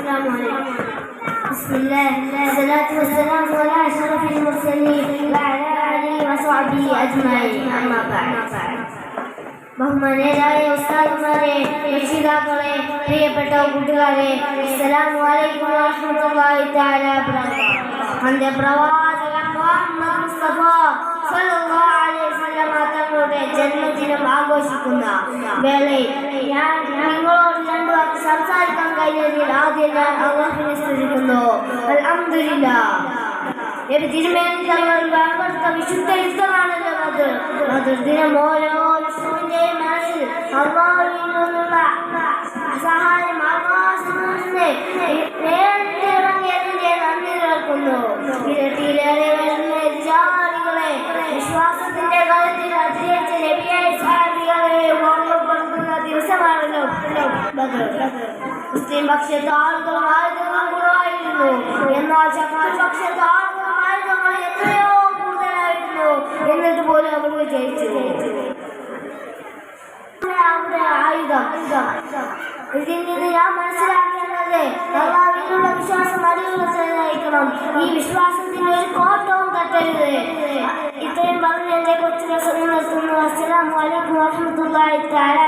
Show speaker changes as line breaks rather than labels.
السلام عليكم بسم الله الصلاة والسلام على أشرف المرسلين وعلى آله وصحبه أجمعين أما بعد ബഹുമാനേരായ ഉസ്താദുമാരെ രക്ഷിതാക്കളെ പ്രിയപ്പെട്ട കൂട്ടുകാരെ അസ്സലാമു അലൈക്കും വറഹ്മത്തുള്ളാഹി തആല വബറകാതുഹു അന്ത്യപ്രവാചകൻ മുഹമ്മദ് മുസ്തഫ സല്ലല്ലാഹു അലൈഹി വസല്ലമ തങ്ങളുടെ ജന്മദിനം ആഘോഷിക്കുന്ന വേളയിൽ ഞാൻ നിങ്ങളോട് രണ്ടു വാക്ക് സംസാരിക്കാൻ കഴിഞ്ഞതിൽ ആദ്യം ഞാൻ അള്ളാഹിനെ സ്തുതിക്കുന്നു. അൽഹംദുലില്ലാഹ് ഒരു തിരുമേനി തങ്ങൾ പങ്കെടുത്ത വിശുദ്ധ യുദ്ധമാണല്ലോ അത് അത് ദിനം ഓരോ മനസ്സിൽ അള്ളാഹുവിൽ ബദർ. മുസ്ലിം പക്ഷത്തെ ആളുകളും ആയുധങ്ങൾ കുറവായിരുന്നു എന്നാൽ ശത്രു പക്ഷത്തെ ആയുധങ്ങൾ എത്രയോ കൂടുതലായിരുന്നു എന്നിട്ട് പോലും അവർ വിജയിച്ചു അവരുടെ ആയുധം ഇതിൽ നിന്ന് ഞാൻ മനസ്സിലാക്കേണ്ടത് അള്ളാഹുവിനുള്ള വിശ്വാസം അടിയുറച്ചായിരിക്കണം ഈ വിശ്വാസത്തിന് ഒരു കോട്ടവും തട്ടരുത് ഇത്രയും പറഞ്ഞ് എന്റെ കൊച്ചിനെ നിർത്തുന്നു അസ്സലാമു അലൈക്കും വറഹ്മത്തുള്ളാഹി തആല